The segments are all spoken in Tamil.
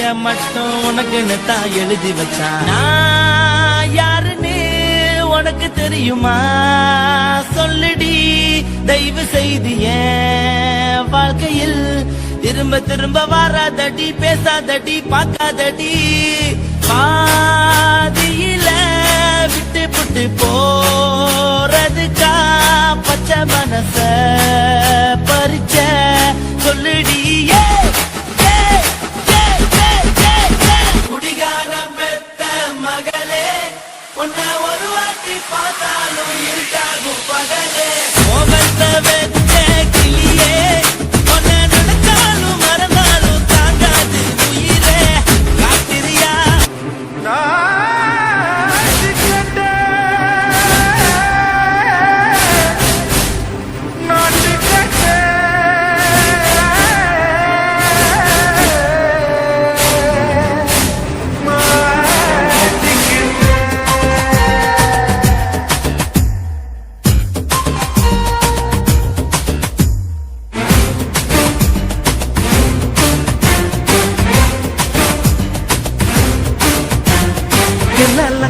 தாய மட்டும் உனக்குன்னு தான் எழுதி வச்சா யாருன்னு உனக்கு தெரியுமா? சொல்லுடி தயவு செய்து வாழ்க்கையில் திரும்ப திரும்ப வராதடி பேசாதடி பார்க்காதடி. பாதியில விட்டு புட்டு போறதுக்கா பச்சை மனசை.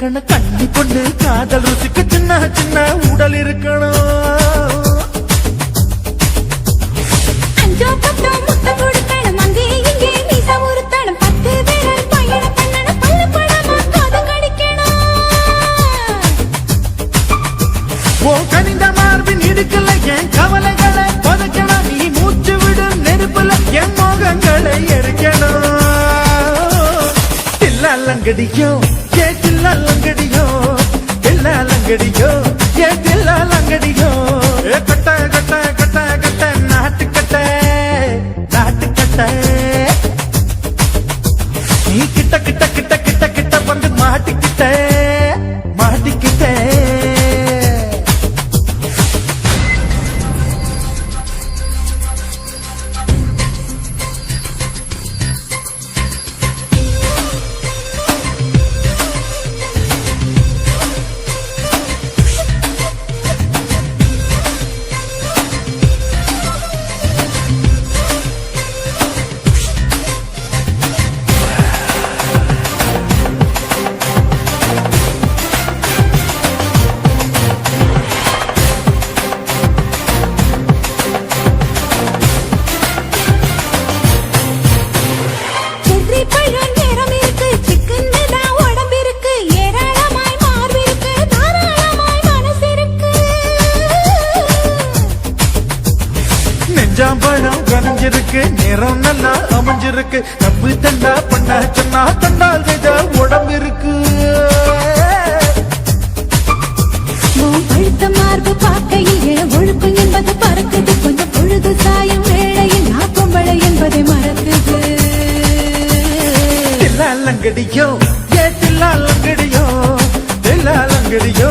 இருக்கணும். கண்ணி பொண்ணு காதல் ருசிக்கு சின்ன சின்ன உடல் இருக்கணும். ஓ கனிந்த மார்பின் இடுக்கல என் கவலைகளை புதைக்கணும் நீ மூச்சு விடும் நெருப்புல என் மோகங்களை கடிக்கும் தப்பு தண்டா பண்ண சொன்னா தண்டால் செய்த உடம்பு இருக்கு. பழுத்த மார்பு பார்க்கையில் ஒழுக்கம் என்பது பறக்குது. கொஞ்சம் பொழுது சாயும் வேளையில் நான் பொம்பளை என்பதை மறக்குது. தில்லாலங்கடியோ ஏ தில்லாலங்கடியோ தில்லாலங்கடியோ